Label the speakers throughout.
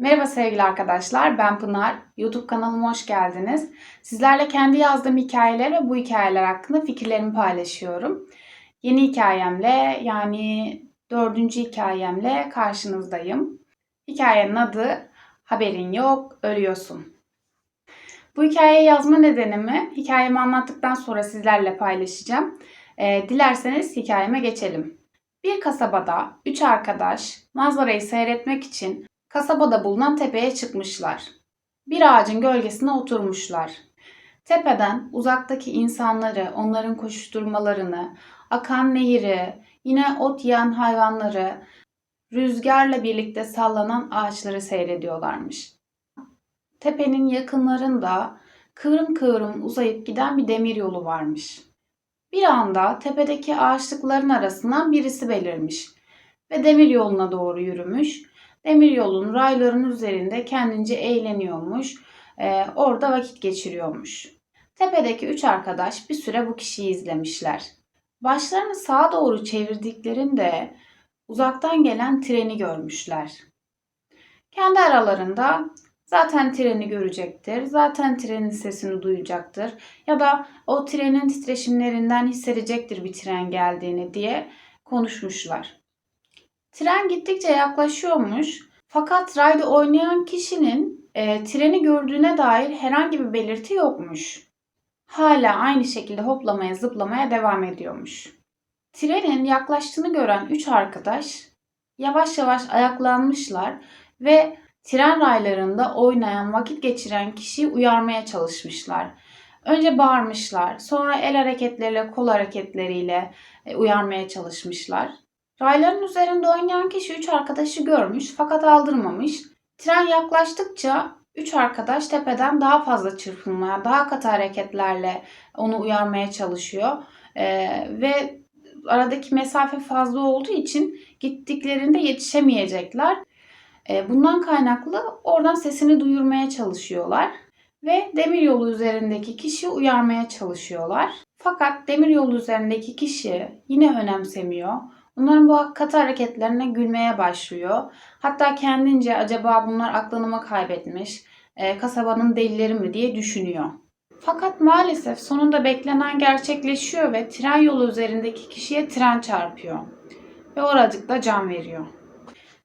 Speaker 1: Merhaba sevgili arkadaşlar, ben Pınar. YouTube kanalıma hoş geldiniz. Sizlerle kendi yazdığım hikayeler ve bu hikayeler hakkında fikirlerimi paylaşıyorum. Yeni hikayemle yani dördüncü hikayemle karşınızdayım. Hikayenin adı Haberin Yok, Ölüyorsun. Bu hikayeyi yazma nedenimi hikayemi anlattıktan sonra sizlerle paylaşacağım. Ee, dilerseniz hikayeme geçelim. Bir kasabada üç arkadaş manzarayı seyretmek için kasabada bulunan tepeye çıkmışlar. Bir ağacın gölgesine oturmuşlar. Tepeden uzaktaki insanları, onların koşuşturmalarını, akan nehri, yine ot yiyen hayvanları, rüzgarla birlikte sallanan ağaçları seyrediyorlarmış. Tepenin yakınlarında kıvrım kıvrım uzayıp giden bir demir yolu varmış. Bir anda tepedeki ağaçlıkların arasından birisi belirmiş ve demir yoluna doğru yürümüş. Demir yolun rayların üzerinde kendince eğleniyormuş, e, orada vakit geçiriyormuş. Tepedeki üç arkadaş bir süre bu kişiyi izlemişler. Başlarını sağa doğru çevirdiklerinde uzaktan gelen treni görmüşler. Kendi aralarında zaten treni görecektir, zaten trenin sesini duyacaktır ya da o trenin titreşimlerinden hissedecektir bir tren geldiğini diye konuşmuşlar. Tren gittikçe yaklaşıyormuş fakat rayda oynayan kişinin e, treni gördüğüne dair herhangi bir belirti yokmuş. Hala aynı şekilde hoplamaya zıplamaya devam ediyormuş. Trenin yaklaştığını gören üç arkadaş yavaş yavaş ayaklanmışlar ve tren raylarında oynayan, vakit geçiren kişiyi uyarmaya çalışmışlar. Önce bağırmışlar, sonra el hareketleriyle, kol hareketleriyle e, uyarmaya çalışmışlar. Rayların üzerinde oynayan kişi üç arkadaşı görmüş fakat aldırmamış. Tren yaklaştıkça üç arkadaş tepeden daha fazla çırpınmaya, daha katı hareketlerle onu uyarmaya çalışıyor. Ee, ve aradaki mesafe fazla olduğu için gittiklerinde yetişemeyecekler. Ee, bundan kaynaklı oradan sesini duyurmaya çalışıyorlar ve demiryolu üzerindeki kişi uyarmaya çalışıyorlar. Fakat demiryolu üzerindeki kişi yine önemsemiyor. Onların bu katı hareketlerine gülmeye başlıyor. Hatta kendince acaba bunlar aklını mı kaybetmiş, e, kasabanın delileri mi diye düşünüyor. Fakat maalesef sonunda beklenen gerçekleşiyor ve tren yolu üzerindeki kişiye tren çarpıyor. Ve oracıkta can veriyor.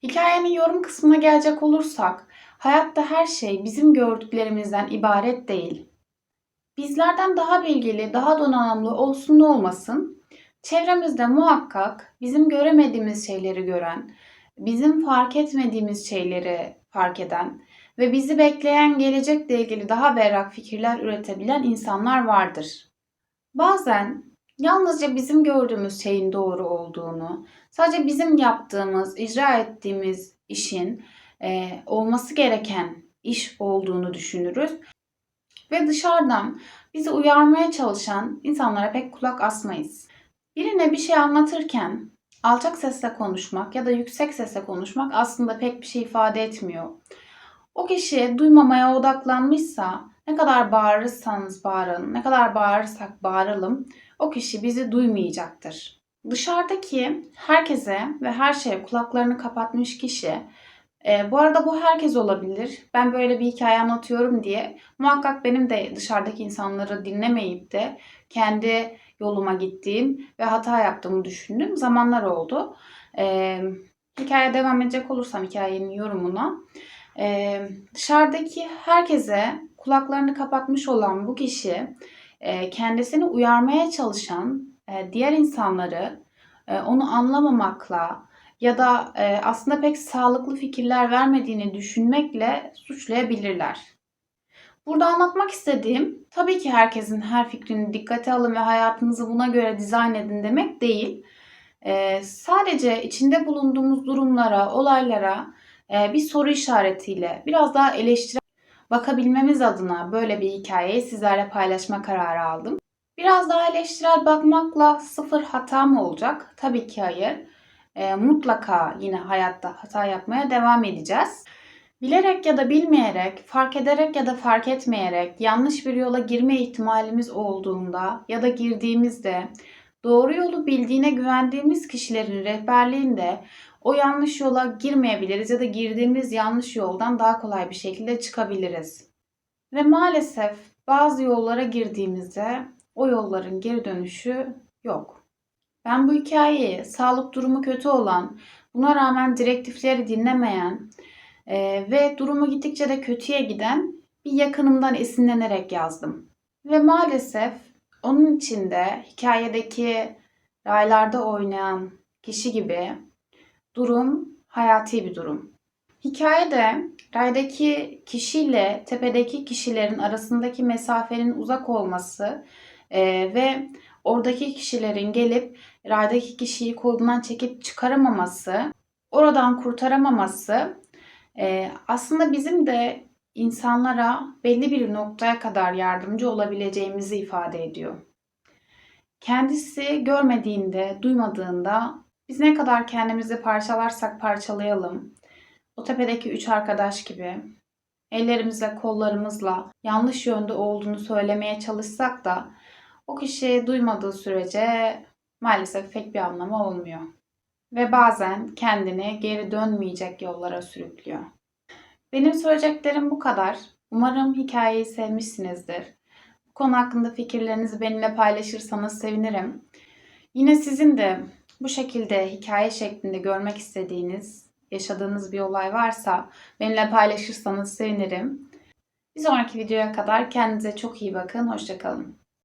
Speaker 1: Hikayenin yorum kısmına gelecek olursak, hayatta her şey bizim gördüklerimizden ibaret değil. Bizlerden daha bilgili, daha donanımlı olsun da olmasın, çevremizde muhakkak bizim göremediğimiz şeyleri gören, bizim fark etmediğimiz şeyleri fark eden ve bizi bekleyen gelecekle ilgili daha berrak fikirler üretebilen insanlar vardır. Bazen yalnızca bizim gördüğümüz şeyin doğru olduğunu, sadece bizim yaptığımız, icra ettiğimiz işin e, olması gereken iş olduğunu düşünürüz ve dışarıdan bizi uyarmaya çalışan insanlara pek kulak asmayız. Birine bir şey anlatırken alçak sesle konuşmak ya da yüksek sesle konuşmak aslında pek bir şey ifade etmiyor. O kişi duymamaya odaklanmışsa ne kadar bağırırsanız bağırın, ne kadar bağırırsak bağıralım o kişi bizi duymayacaktır. Dışarıdaki herkese ve her şeye kulaklarını kapatmış kişi e, bu arada bu herkes olabilir. Ben böyle bir hikaye anlatıyorum diye muhakkak benim de dışarıdaki insanları dinlemeyip de kendi yoluma gittiğim ve hata yaptığımı düşündüğüm zamanlar oldu. E, hikaye devam edecek olursam hikayenin yorumuna. E, dışarıdaki herkese kulaklarını kapatmış olan bu kişi e, kendisini uyarmaya çalışan e, diğer insanları e, onu anlamamakla ya da e, aslında pek sağlıklı fikirler vermediğini düşünmekle suçlayabilirler. Burada anlatmak istediğim tabii ki herkesin her fikrini dikkate alın ve hayatınızı buna göre dizayn edin demek değil. Ee, sadece içinde bulunduğumuz durumlara, olaylara e, bir soru işaretiyle biraz daha eleştirel bakabilmemiz adına böyle bir hikayeyi sizlerle paylaşma kararı aldım. Biraz daha eleştirel bakmakla sıfır hata mı olacak? Tabii ki hayır. E, mutlaka yine hayatta hata yapmaya devam edeceğiz. Bilerek ya da bilmeyerek, fark ederek ya da fark etmeyerek yanlış bir yola girme ihtimalimiz olduğunda ya da girdiğimizde doğru yolu bildiğine güvendiğimiz kişilerin rehberliğinde o yanlış yola girmeyebiliriz ya da girdiğimiz yanlış yoldan daha kolay bir şekilde çıkabiliriz. Ve maalesef bazı yollara girdiğimizde o yolların geri dönüşü yok. Ben bu hikayeyi sağlık durumu kötü olan, buna rağmen direktifleri dinlemeyen e, ve durumu gittikçe de kötüye giden bir yakınımdan esinlenerek yazdım. Ve maalesef onun içinde hikayedeki raylarda oynayan kişi gibi durum hayati bir durum. Hikayede raydaki kişiyle tepedeki kişilerin arasındaki mesafenin uzak olması e, ve oradaki kişilerin gelip raydaki kişiyi kolundan çekip çıkaramaması, oradan kurtaramaması e, aslında bizim de insanlara belli bir noktaya kadar yardımcı olabileceğimizi ifade ediyor. Kendisi görmediğinde, duymadığında biz ne kadar kendimizi parçalarsak parçalayalım, o tepedeki üç arkadaş gibi ellerimizle, kollarımızla yanlış yönde olduğunu söylemeye çalışsak da o kişi duymadığı sürece maalesef pek bir anlamı olmuyor. Ve bazen kendini geri dönmeyecek yollara sürüklüyor. Benim söyleyeceklerim bu kadar. Umarım hikayeyi sevmişsinizdir. Bu konu hakkında fikirlerinizi benimle paylaşırsanız sevinirim. Yine sizin de bu şekilde hikaye şeklinde görmek istediğiniz, yaşadığınız bir olay varsa benimle paylaşırsanız sevinirim. Bir sonraki videoya kadar kendinize çok iyi bakın. Hoşçakalın.